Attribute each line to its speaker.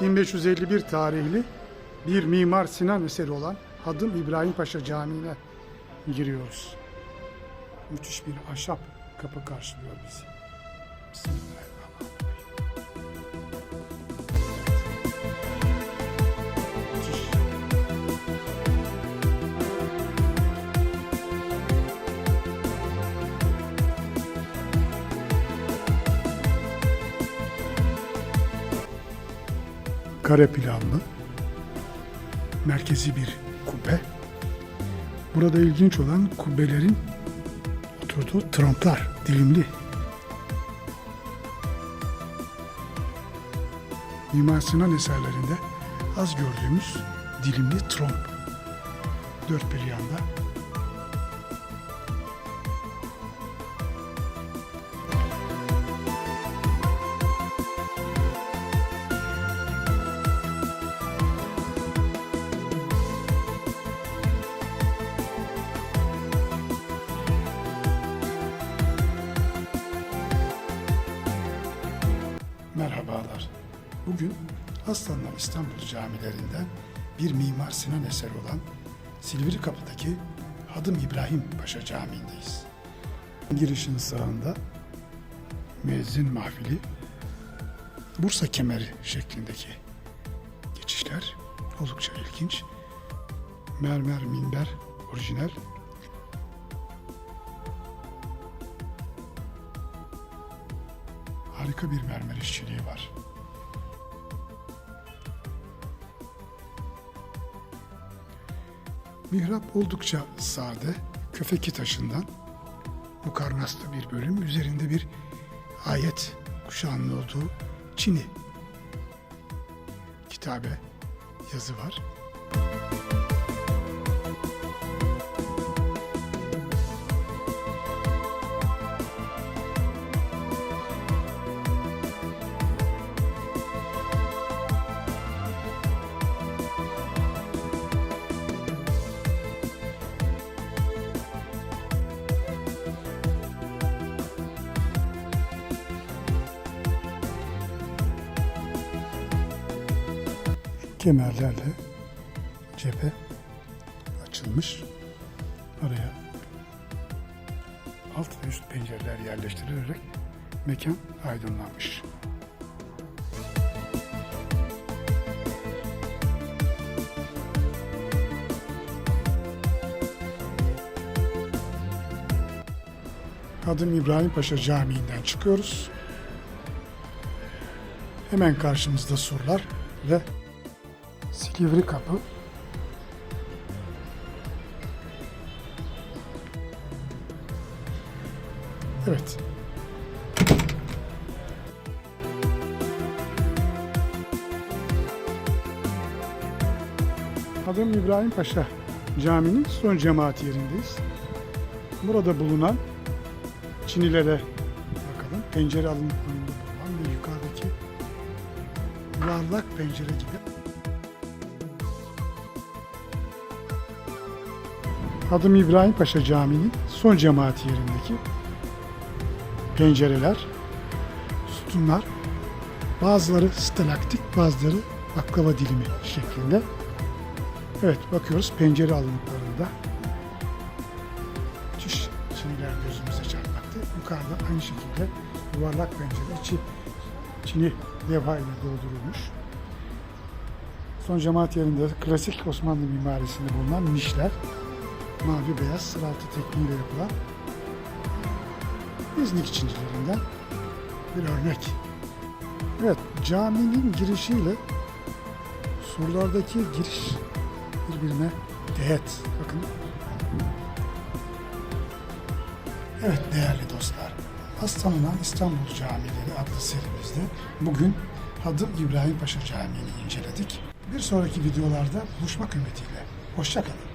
Speaker 1: 1551 tarihli bir Mimar Sinan eseri olan Hadım İbrahim Paşa Camii'ne giriyoruz. Müthiş bir ahşap kapı karşılıyor bizi. Bismillahirrahmanirrahim. Kare planlı, merkezi bir kubbe. Burada ilginç olan kubbelerin oturduğu tramplar, dilimli. Mimar Sinan eserlerinde az gördüğümüz dilimli tromp. Dört bir yanda. Bugün Aslanlar İstanbul camilerinden bir Mimar Sinan eseri olan Silivri Kapı'daki Hadım İbrahim Paşa Camii'ndeyiz. Girişin sağında müezzin mahfili, Bursa kemeri şeklindeki geçişler oldukça ilginç. Mermer minber orijinal harika bir mermer işçiliği var. Mihrap oldukça sade, köfeki taşından mukarnaslı bir bölüm. Üzerinde bir ayet kuşağının olduğu Çini kitabe yazı var. Kemerlerle cephe açılmış. Araya alt ve üst pencereler yerleştirilerek mekan aydınlanmış. Adım İbrahim Paşa Camii'nden çıkıyoruz. Hemen karşımızda surlar ve Silivri Kapı. Evet. Adım İbrahim Paşa Camii'nin son cemaat yerindeyiz. Burada bulunan Çinilere bakalım. Pencere alıntılarında bulunan ve yukarıdaki yuvarlak pencere gibi Adım İbrahim Paşa Camii'nin son cemaat yerindeki pencereler, sütunlar, bazıları stalaktik, bazıları baklava dilimi şeklinde. Evet bakıyoruz pencere alıntılarında. Müthiş çiniler gözümüze çarpmakta. Yukarıda aynı şekilde yuvarlak pencere içi çini levha ile doldurulmuş. Son cemaat yerinde klasik Osmanlı mimarisinde bulunan nişler, mavi beyaz sıraltı tekniğiyle yapılan İznik çincilerinden bir örnek. Evet, caminin girişiyle surlardaki giriş birbirine teğet. Bakın. Evet değerli dostlar, Hastanılan İstanbul Camileri adlı serimizde bugün Hadım İbrahim Paşa Camii'ni inceledik. Bir sonraki videolarda buluşmak ümidiyle. Hoşçakalın.